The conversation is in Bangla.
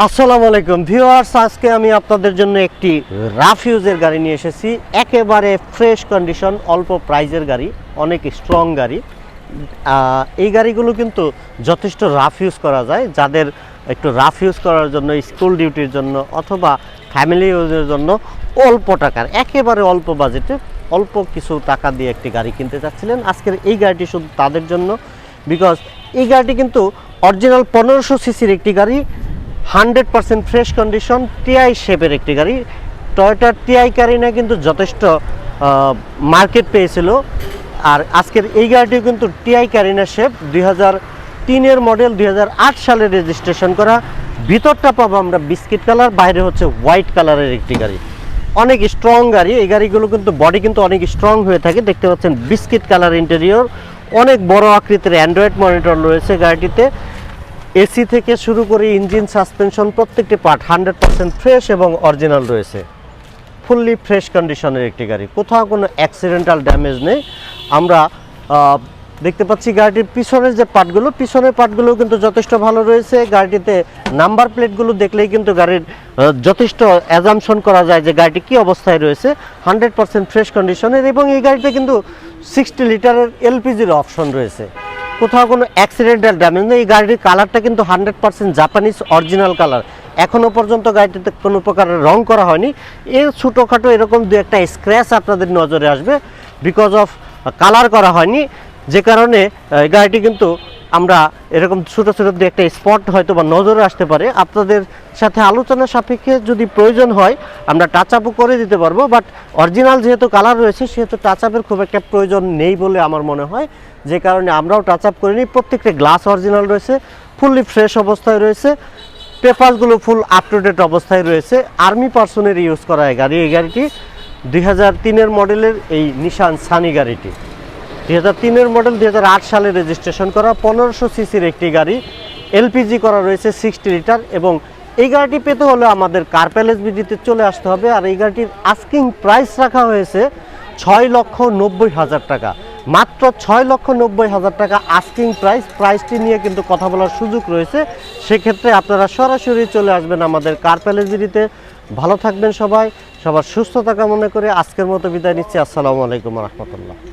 আসসালামু আলাইকুম। ভিউয়ার্স, আজকে আমি আপনাদের জন্য একটি রাফ ইউজের গাড়ি নিয়ে এসেছি। একেবারে ফ্রেশ কন্ডিশন, অল্প প্রাইজের গাড়ি, অনেক স্ট্রং গাড়ি। এই গাড়িগুলো কিন্তু যথেষ্ট রাফ ইউজ করা যায়। যাদের একটু রাফ ইউজ করার জন্য, স্কুল ডিউটির জন্য অথবা ফ্যামিলি ইউজের জন্য অল্প টাকার, একেবারে অল্প বাজেটে অল্প কিছু টাকা দিয়ে একটি গাড়ি কিনতে চাচ্ছিলেন। আজকের এই গাড়িটি শুধু তাদের জন্য বিকজ এই গাড়িটি কিন্তু অরিজিনাল পনেরোশো সিসির একটি গাড়ি। Hundred percent fresh condition TI শেপের একটি গাড়ি। টয়োটার টিআই কারিনা কিন্তু যথেষ্ট মার্কেট পেয়েছিল। আর আজকের এই গাড়িটিও কিন্তু টিআই কারিনা শেপ। দুই হাজার তিনের মডেল, দুই হাজার আট সালে রেজিস্ট্রেশন করা। ভিতরটা পাবো আমরা বিস্কিট কালার, বাইরে হচ্ছে হোয়াইট কালারের একটি গাড়ি। অনেক স্ট্রং গাড়ি, এই গাড়িগুলো কিন্তু বডি কিন্তু অনেক স্ট্রং হয়ে থাকে। দেখতে পাচ্ছেন বিস্কিট কালার ইন্টেরিয়র, অনেক বড় আকৃতির অ্যান্ড্রয়েড মনিটর রয়েছে গাড়িটিতে। এসি থেকে শুরু করে ইঞ্জিন সাসপেনশন প্রত্যেকটি পার্ট হান্ড্রেড পার্সেন্ট ফ্রেশ এবং অরিজিনাল রয়েছে। ফুললি ফ্রেশ কন্ডিশনের একটি গাড়ি। কোথাও কোনো অ্যাক্সিডেন্টাল ড্যামেজ নেই। আমরা দেখতে পাচ্ছি গাড়িটির পিছনের যে পার্টগুলো, পিছনের পার্টগুলো কিন্তু যথেষ্ট ভালো রয়েছে। গাড়িটিতে নাম্বার প্লেটগুলো দেখলেই কিন্তু গাড়ির যথেষ্ট অ্যাজামশন করা যায় যে গাড়িটি কী অবস্থায় রয়েছে। হান্ড্রেড পার্সেন্ট ফ্রেশ কন্ডিশনের এবং এই গাড়িতে কিন্তু সিক্সটি লিটারের এলপিজির অপশন রয়েছে। কোথাও কোনো অ্যাক্সিডেন্টাল ড্যামেজ নেই। এই গাড়ির কালারটা কিন্তু hundred percent Japanese original colour এখনও পর্যন্ত গাড়িটিতে কোনো প্রকারের রং করা হয়নি। এর ছোটোখাটো এরকম দু একটা স্ক্র্যাচ আপনাদের নজরে আসবে। বিকজ অফ কালার করা হয়নি। যে কারণে গাড়িটি কিন্তু আমরা এরকম ছোটো ছোটো দু একটা স্পট হয়তো বা নজরে আসতে পারে। আপনাদের সাথে আলোচনা সাপেক্ষে যদি প্রয়োজন হয়, আমরা টাচ আপও করে দিতে পারব। বাট অরিজিনাল যেহেতু কালার রয়েছে, সেহেতু টাচ আপের খুব একটা প্রয়োজন নেই বলে আমার মনে হয়। যে কারণে আমরাও টাচ আপ করিনি প্রত্যেকটা গ্লাস অরিজিনাল রয়েছে ফুললি ফ্রেশ অবস্থায় রয়েছে। পেপারসগুলো ফুল আপ টু ডেট অবস্থায় রয়েছে। আর্মি পার্সনের ইউজ করা এই গাড়ি, এই গাড়িটি দুই হাজার মডেলের এই নিশান সানি গাড়িটি। দুই হাজার তিনের মডেল দুই হাজার আট সালে রেজিস্ট্রেশন করা, পনেরোশো সিসির একটি গাড়ি এলপিজি করা রয়েছে সিক্সটি লিটার এবং এই গাড়িটি পেতে হলে আমাদের কার প্যালেস বিডিতে চলে আসতে হবে আর এই গাড়িটির আস্কিং প্রাইস রাখা হয়েছে ছয় লক্ষ নব্বই হাজার টাকা। মাত্র ছয় লক্ষ নব্বই হাজার টাকা আস্কিং প্রাইস প্রাইসটি নিয়ে কিন্তু কথা বলার সুযোগ রয়েছে। সেক্ষেত্রে আপনারা সরাসরি চলে আসবেন আমাদের কার প্যালেস বিডিতে ভালো থাকবেন সবাই, সবার সুস্থতা কামনা করে আজকের মতো বিদায় নিচ্ছি। আসসালামু আলাইকুম রহমতুল্লাহ।